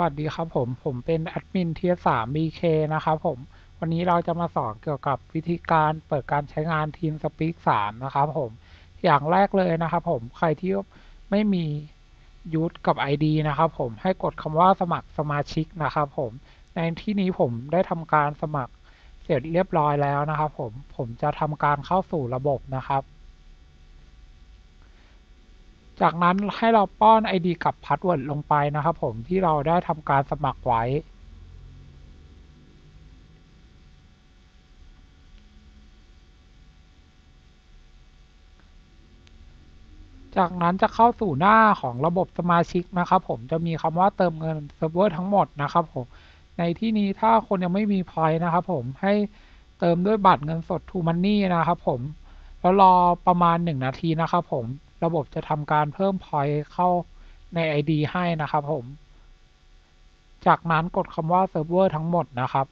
วัสดีครับผม ผมเป็นแอดมินเทียสาม BK นะครับผม วันนี้เราจะมาสอนเกี่ยวกับวิธีการเปิดการใช้งานทีมสปีก3นะครับผม อย่างแรกเลยนะครับผม ใครที่ไม่มียูทกับ ID นะครับผม ให้กดคำว่าสมัครสมาชิกนะครับผม ในที่นี้ผมได้ทำการสมัครเสร็จเรียบร้อยแล้วนะครับผม ผมจะทำการเข้าสู่ระบบนะครับ จากนั้นให้เราป้อน ID กับพาสเวิร์ดลงไปนะครับผมที่เราได้ทำการสมัครไว้ จากนั้นจะเข้าสู่หน้าของระบบสมาชิกนะครับผมจะมีคำว่าเติมเงินเซิร์ฟเวอร์ทั้งหมดนะครับผมในที่นี้ถ้าคนยังไม่มีพอยต์นะครับผมให้เติมด้วยบัตรเงินสด To Money นะครับผมแล้วรอประมาณ 1 นาทีนะครับผม ระบบจะทำการเพิ่มพอยต์เข้าใน ID ให้นะครับผม จากนั้นกดคำว่าเซิร์ฟเวอร์ทั้งหมดนะครับ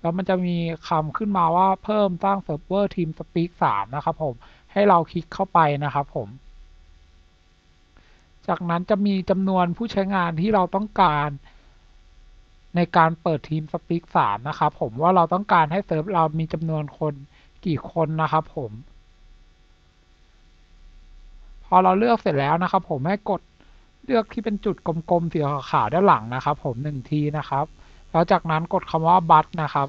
แล้วมันจะมีคำขึ้นมาว่าเพิ่มตั้างเซิร์ฟเวอร์ทีมสปีก3นะครับผม ให้เราคลิกเข้าไปนะครับผม จากนั้นจะมีจำนวนผู้ใช้งานที่เราต้องการในการเปิดทีมสปีก3นะครับผมว่าเราต้องการให้เซิร์ฟเรามีจำนวนคนกี่คนนะครับผม อเราเลือกเสร็จแล้วนะครับผมให้กดเลือกที่เป็นจุดกลมๆสีขาวด้านหลังนะครับผมหนึ่งทีนะครับ แล้วจากนั้นกดคำว่าบัตนะครับ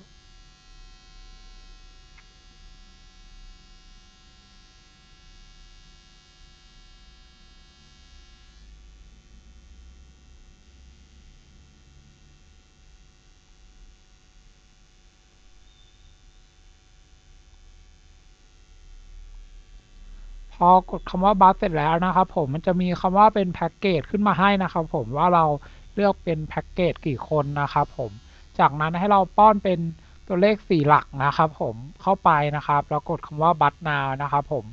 อกดคำว่าบัสเสร็จแล้วนะครับผมมันจะมีคำว่าเป็นแพ็กเกจขึ้นมาให้นะครับผมว่าเราเลือกเป็นแพ็กเกจกี่คนนะครับผมจากนั้นให้เราป้อนเป็นตัวเลขสี่หลักนะครับผมเข้าไปนะครับแล้วกดคำว่าบัตนาวนะครับผม